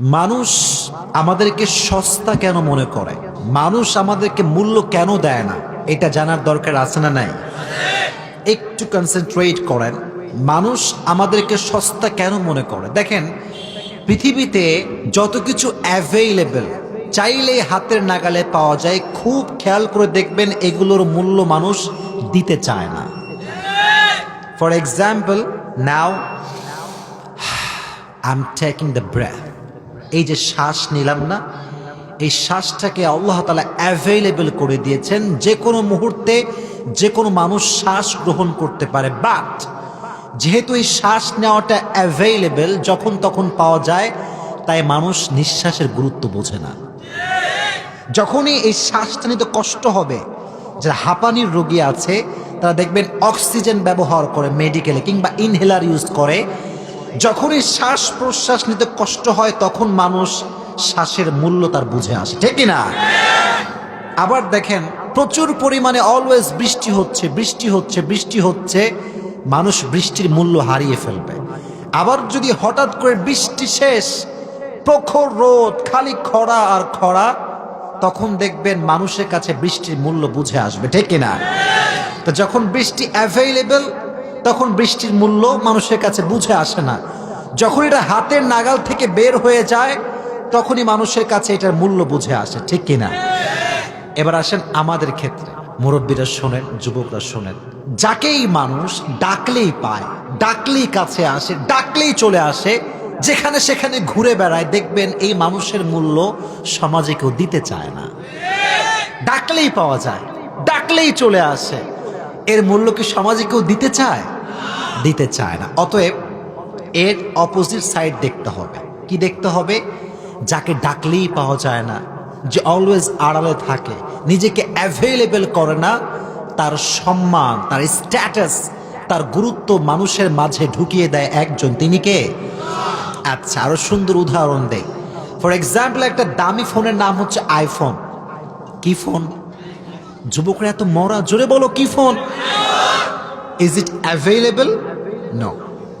মানুষ আমাদেরকে সস্তা কেন মনে করে? মানুষ আমাদেরকে মূল্য কেন দেয় না? এটা জানার দরকার আছে না নাই? একটু কনসেন্ট্রেট করেন। মানুষ আমাদেরকে সস্তা কেন মনে করে? দেখেন, পৃথিবীতে যত কিছু অ্যাভেইলেবল চাইলে হাতের নাগালে পাওয়া যায়, খুব খেয়াল করে দেখবেন এগুলোর মূল্য মানুষ দিতে চায় না। For example now I am taking the breath এই যে শ্বাস নিলাম না, এই শ্বাসটাকে আল্লাহ তালা অ্যাভেলেবেল করে দিয়েছেন। যে কোনো মুহূর্তে যে কোনো মানুষ শ্বাস গ্রহণ করতে পারে। বাট যেহেতু এই শ্বাস নেওয়াটা অ্যাভেলেবল যখন তখন পাওয়া যায়, তাই মানুষ নিঃশ্বাসের গুরুত্ব বোঝে না। যখনই এই শ্বাসটা নিতে কষ্ট হবে, যারা হাঁপানির রোগী আছে, তারা দেখবেন অক্সিজেন ব্যবহার করে মেডিকেলে কিংবা ইনহেলার ইউজ করে। যখনই শ্বাস প্রশ্বাস নিতে কষ্ট হয়, তখন মানুষ শ্বাসের মূল্য তার বুঝে আসে। ঠিক না? আবার দেখেন, প্রচুর পরিমাণে অলওয়েজ বৃষ্টি হচ্ছে বৃষ্টি হচ্ছে বৃষ্টি হচ্ছে, মানুষ বৃষ্টির মূল্য হারিয়ে ফেলবে। আবার যদি হঠাৎ করে বৃষ্টি শেষ, প্রখর রোদ, খালি খরা আর খরা, তখন দেখবেন মানুষের কাছে বৃষ্টির মূল্য বুঝে আসবে। ঠিক না? তো যখন বৃষ্টি অ্যাভেলেবল তখন বৃষ্টির মূল্য মানুষের কাছে বুঝে আসে না। যখন এটা হাতের নাগাল থেকে বের হয়ে যায়, তখনই মানুষের কাছে এটার মূল্য বুঝে আসে, ঠিক কিনা? এবার আসেন আমাদের ক্ষেত্রে। মুরব্বীরা শোনেন, যুবকরা শোনেন। যাকেই মানুষ ডাকলেই পায়, ডাকলেই কাছে আসে, ডাকলেই চলে আসে, যেখানে সেখানে ঘুরে বেড়ায়, দেখবেন এই মানুষের মূল্য সমাজে কেউ দিতে চায় না। ডাকলেই পাওয়া যায়, ডাকলেই চলে আসে। এর মূল্য কি সমাজে কেউ দিতে চায়? দিতে চায় না। অতএব এর অপোজিট সাইড দেখতে হবে। কি দেখতে হবে? যাকে ডাকলেই পাওয়া যায় না, যে অলওয়েজ আড়ালে থাকে, নিজেকে অ্যাভেলেবল করে না, তার সম্মান, তার স্ট্যাটাস তার গুরুত্ব মানুষের মাঝে ঢুকিয়ে দেয় একজন। তিনি কে? আচ্ছা আরও সুন্দর উদাহরণ দেয় ফর এক্সাম্পল একটা দামি ফোনের নাম হচ্ছে আইফোন কি ফোন? যুবকরা এত মরা, জোরে বলো, কি phone? Is it available no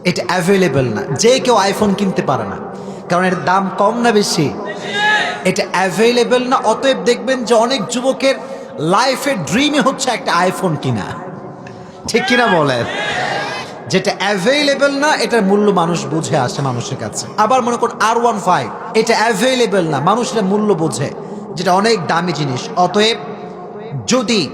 এটা অ্যাভেলেবল না। যে কেউ আইফোন কিনতে পারে না। কারণ এর দাম কম না বেশি। এটা অ্যাভেলেবল না, অতএব দেখবেন যে অনেক যুবকের লাইফের ড্রিমই হচ্ছে একটা আইফোন কিনা। ঠিক কিনা বলেন? যেটা অ্যাভেলেবল না, এটার মূল্য মানুষ বুঝে আসে মানুষের কাছে। আবার মনে করুন আর ওয়ান ফাইভ এটা অ্যাভেলেবল না, মানুষের মূল্য বোঝে। যেটা অনেক দামি জিনিস। অতএব যদি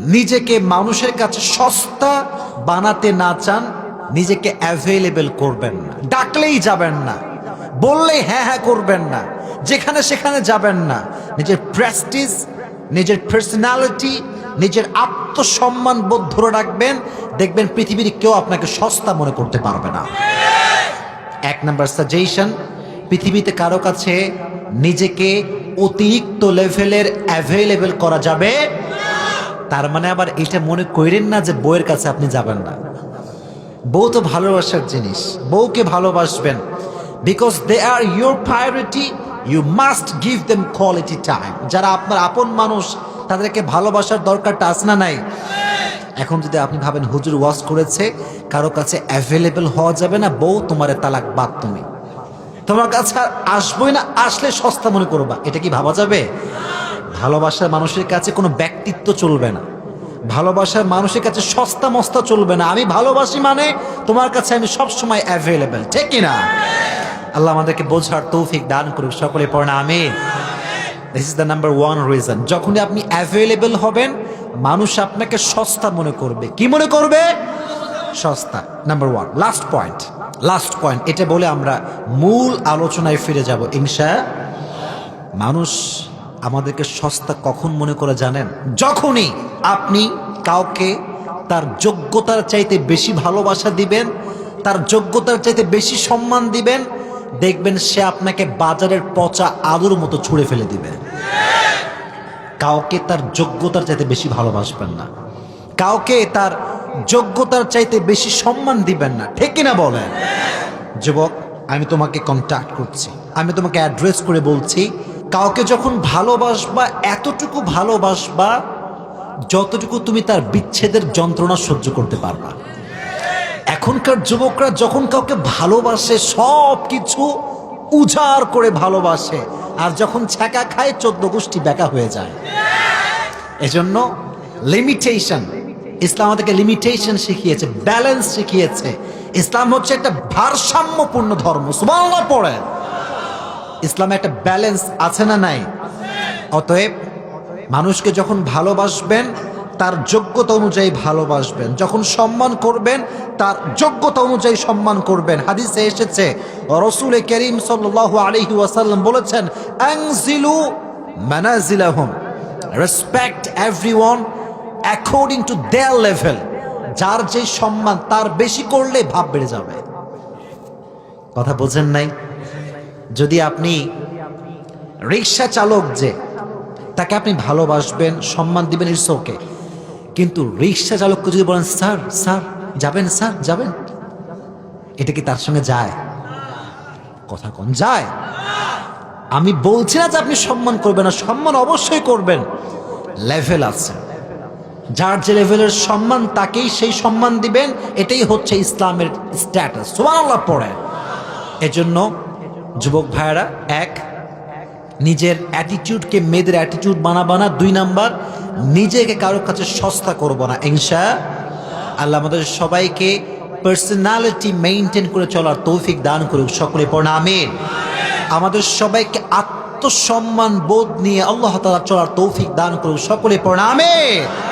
নিজেকে মানুষের কাছে সস্তা বানাতে না চান নিজেকে অ্যাভেলেবল করবেন না। ডাকলেই যাবেন না। বললেই হ্যাঁ হ্যাঁ করবেন না। যেখানে সেখানে যাবেন না। নিজের প্রেস্টিজ নিজের পার্সোনালিটি নিজের আত্মসম্মান বোধ ধরে রাখবেন। দেখবেন পৃথিবীর কেউ আপনাকে সস্তা মনে করতে পারবে না। এক নাম্বার সাজেশন পৃথিবীতে কারও কাছে নিজেকে অতিরিক্ত লেভেলের অ্যাভেলেবল করা যাবে তার মানে আবার এটা মনে করেন না যে বইয়ের কাছে আপনি যাবেন না। বউ তো ভালোবাসার জিনিস। বউকে ভালোবাসবেন। Because they are your priority you must give them quality time যারা আপনার আপন মানুষ, তাদেরকে ভালোবাসার দরকারটা আছে না নাই? এখন যদি আপনি ভাবেন, হুজুর ওয়াশ করেছে, কারও কাছে অ্যাভেলেবেল হওয়া যাবে না, বউ তোমার তালাক বাদ তুমি। তোমার কাছে আর আসবোই না, আসলে সস্তা মনে করবা। এটা কি ভাবা যাবে? ভালোবাসার মানুষের কাছে কোনো ব্যক্তিত্ব চলবে না। ভালোবাসার মানুষের কাছে সস্তা মস্তা চলবে না। আমি ভালোবাসি মানে তোমার কাছে আমি সব সময় অ্যাভেলেবেল ঠিক কিনা আল্লাহ আমাদেরকে বোঝার তৌফিক দান করুক, সকলে পড়না আমি this is the number one reason যখনই আপনি অ্যাভেলেবেল হবেন, মানুষ আপনাকে সস্তা মনে করবে। কি মনে করবে? সস্তা। Number one last point last point এটা বলে আমরা মূল আলোচনায় ফিরে যাব, ইনশা মানুষ আমাদেরকে সস্তা কখন মনে করে জানেন? যখনই। আপনি কাউকে তার যোগ্যতার চাইতে বেশি ভালোবাসা দিবেন, তার যোগ্যতার চাইতে বেশি সম্মান দিবেন, দেখবেন সে আপনাকে বাজারের পচা আলুর মতো ছুঁড়ে ফেলে দিবে। কাউকে তার যোগ্যতার চাইতে বেশি ভালোবাসবেন না। কাউকে তার যোগ্যতার চাইতে বেশি সম্মান দিবেন না। ঠিক কিনা বলেন? যুবক, আমি তোমাকে কন্ট্যাক্ট করছি। আমি তোমাকে অ্যাড্রেস করে বলছি, কাউকে যখন ভালোবাসবা, এতটুকু ভালোবাসবা যতটুকু তুমি তার বিচ্ছেদের যন্ত্রণা সহ্য করতে পারবা। এখনকার যুবকরা যখন কাউকে ভালোবাসে, সব কিছু উজাড় করে ভালোবাসে আর যখন ছ্যাঁকা খায়, চোদ্দ গোষ্ঠী ব্যাকা হয়ে যায়। এজন্য লিমিটেশন ইসলাম আমাদেরকে লিমিটেশন শিখিয়েছে ব্যালেন্স শিখিয়েছে। ইসলাম হচ্ছে একটা ভারসাম্যপূর্ণ ধর্ম। সুবহানাল্লাহ পড়ে ইসলামে একটা ব্যালেন্স আছে না নাই? অতএব মানুষকে যখন ভালোবাসবেন, তার যোগ্যতা অনুযায়ী ভালোবাসবেন। যখন সম্মান করবেন, তার যোগ্যতা অনুযায়ী সম্মান করবেন। হাদিসে এসেছে, রসুল করিম সাল্লাহ আলহি ওয়াসাল্লাম বলেছেন অ্যাংজিলু ম্যানাজিলাহম respect everyone according to their level যার যে সম্মান, তার বেশি করলে ভাব বেড়ে যাবে। কথা বোঝেন নাই? যদি আপনি রিক্সা চালক যে তাকে আপনি ভালোবাসবেন, সম্মান দিবেন ইটস ওকে কিন্তু রিক্সা চালককে যদি বলেন, স্যার স্যার, যাবেন স্যার, যাবেন? এটা কি তার সঙ্গে যায়? কথা কোন যায়? আমি বলছি না যে আপনি সম্মান করবেন না, সম্মান অবশ্যই করবেন। লেভেল আছে। যার যে লেভেলের সম্মান, তাকেই সেই সম্মান দিবেন। এটাই হচ্ছে ইসলামের স্ট্যাটাস সুবহানাল্লাহ পড়ে এজন্য যুবক ভাইয়েরা, এক নিজের অ্যাটিটিউডকে মেয়েদের অ্যাটিটিউড বানাবো না। দুই নাম্বার, নিজেকে কারোর কাছে সস্তা করব না। ইনশা আল্লাহ আমাদের সবাইকে পার্সোনালিটি মেনটেন করে চলার তৌফিক দান করুক। সকলে আমিন। আমাদের সবাইকে আত্মসম্মান বোধ নিয়ে আল্লাহ তালা চলার তৌফিক দান করুক। সকলে আমিন।